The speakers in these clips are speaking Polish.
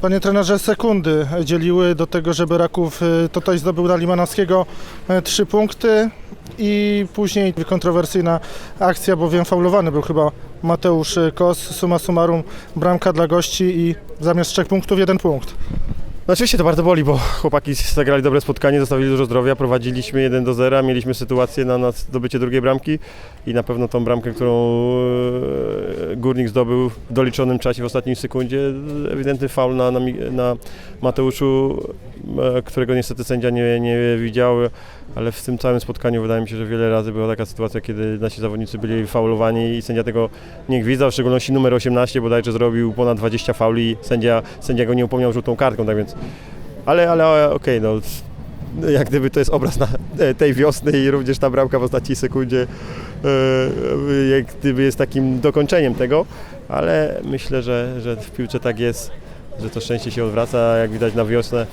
Panie trenerze, sekundy dzieliły do tego, żeby Raków y, tutaj zdobył na Limanowskiego y, trzy punkty i później kontrowersyjna akcja, bowiem faulowany był chyba Mateusz Kos, summa summarum bramka dla gości i zamiast trzech punktów jeden punkt. No oczywiście to bardzo boli, bo chłopaki zagrali dobre spotkanie, zostawili dużo zdrowia, prowadziliśmy 1 do 0, mieliśmy sytuację na, na zdobycie drugiej bramki i na pewno tą bramkę, którą e, Górnik zdobył w doliczonym czasie w ostatniej sekundzie, ewidentny faul na, na, na Mateuszu, którego niestety sędzia nie, nie widział, ale w tym całym spotkaniu wydaje mi się, że wiele razy była taka sytuacja, kiedy nasi zawodnicy byli faulowani i sędzia tego nie gwizdał, w szczególności numer 18 bodajże zrobił ponad 20 fauli, sędzia, sędzia go nie upomniał żółtą kartką, tak więc ale, ale okej, no jak gdyby to jest obraz na, e, tej wiosny i również ta bramka w ostatniej sekundzie e, jak gdyby jest takim dokończeniem tego, ale myślę, że, że w piłce tak jest, że to szczęście się odwraca, jak widać na wiosnę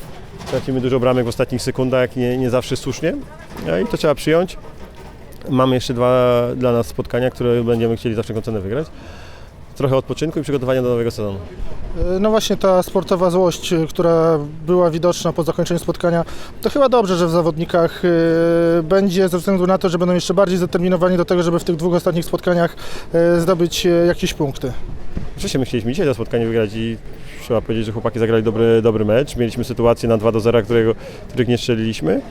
tracimy dużo bramek w ostatnich sekundach, nie, nie zawsze słusznie no i to trzeba przyjąć. Mamy jeszcze dwa dla nas spotkania, które będziemy chcieli za wszelką cenę wygrać. Trochę odpoczynku i przygotowania do nowego sezonu. Y, No właśnie ta sportowa złość, y, która była widoczna po zakończeniu spotkania, to chyba dobrze, że w zawodnikach y, będzie ze względu na to, że będą jeszcze bardziej zdeterminowani do tego, żeby w tych dwóch ostatnich spotkaniach zdobyć jakieś punkty. Oczywiście my chcieliśmy dzisiaj to spotkanie wygrać i trzeba powiedzieć, że chłopaki zagrali dobry, dobry mecz. Mieliśmy sytuację na 2 do 0, którego, których nie strzeliliśmy.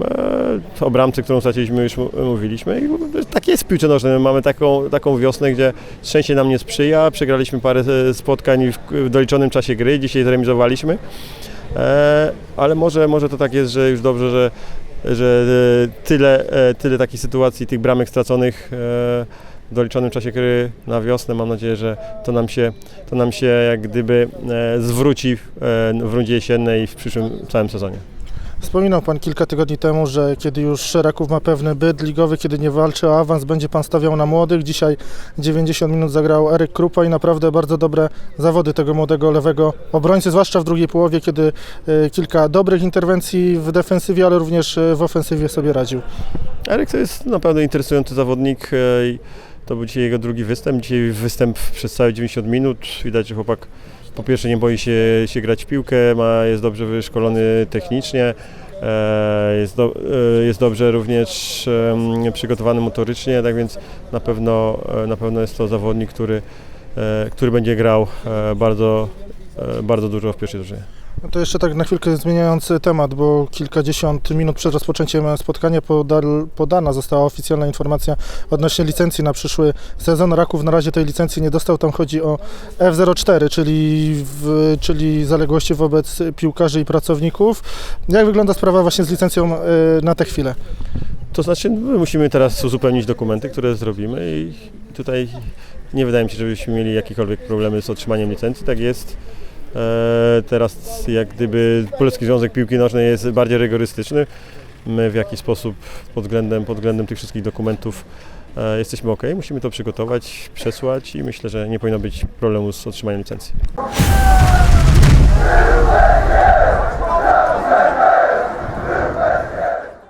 E, O bramce, którą straciliśmy już mówiliśmy. Tak jest w piłce nożnej. Mamy taką, taką wiosnę, gdzie szczęście nam nie sprzyja. Przegraliśmy parę e, spotkań w, doliczonym czasie gry. Dzisiaj zremizowaliśmy. E, Ale może, może to tak jest, że już dobrze, że, że tyle, tyle takich sytuacji, tych bramek straconych w doliczonym czasie gry na wiosnę. Mam nadzieję, że to nam się, to nam się jak gdyby e, zwróci e, w rundzie jesiennej i w przyszłym całym sezonie. Wspominał Pan kilka tygodni temu, że kiedy już Raków ma pewny byt ligowy, kiedy nie walczy o awans, będzie Pan stawiał na młodych. Dzisiaj 90 minut zagrał Eryk Krupa i naprawdę bardzo dobre zawody tego młodego lewego obrońcy, zwłaszcza w drugiej połowie, kiedy y, kilka dobrych interwencji w defensywie, ale również w ofensywie sobie radził. Eryk to jest naprawdę interesujący zawodnik e, to był dzisiaj jego drugi występ. Dzisiaj występ przez całe 90 minut. Widać, że chłopak po pierwsze nie boi się, się grać w piłkę, ma, jest dobrze wyszkolony technicznie, e, jest, do, e, jest dobrze również przygotowany motorycznie, tak więc na pewno, e, na pewno jest to zawodnik, który, który będzie grał bardzo, bardzo dużo w pierwszej drużynie. No to jeszcze tak na chwilkę zmieniając temat, bo kilkadziesiąt minut przed rozpoczęciem spotkania podana została oficjalna informacja odnośnie licencji na przyszły sezon. Raków na razie tej licencji nie dostał, tam chodzi o F04, czyli, w, czyli zaległości wobec piłkarzy i pracowników. Jak wygląda sprawa właśnie z licencją y, na tę chwilę? To znaczy, my musimy teraz uzupełnić dokumenty, które zrobimy i tutaj nie wydaje mi się, żebyśmy mieli jakiekolwiek problemy z otrzymaniem licencji. Tak jest. E, Teraz jak gdyby Polski Związek Piłki Nożnej jest bardziej rygorystyczny. My w jakiś sposób pod względem, pod względem tych wszystkich dokumentów e, jesteśmy ok. Musimy to przygotować, przesłać i myślę, że nie powinno być problemu z otrzymaniem licencji.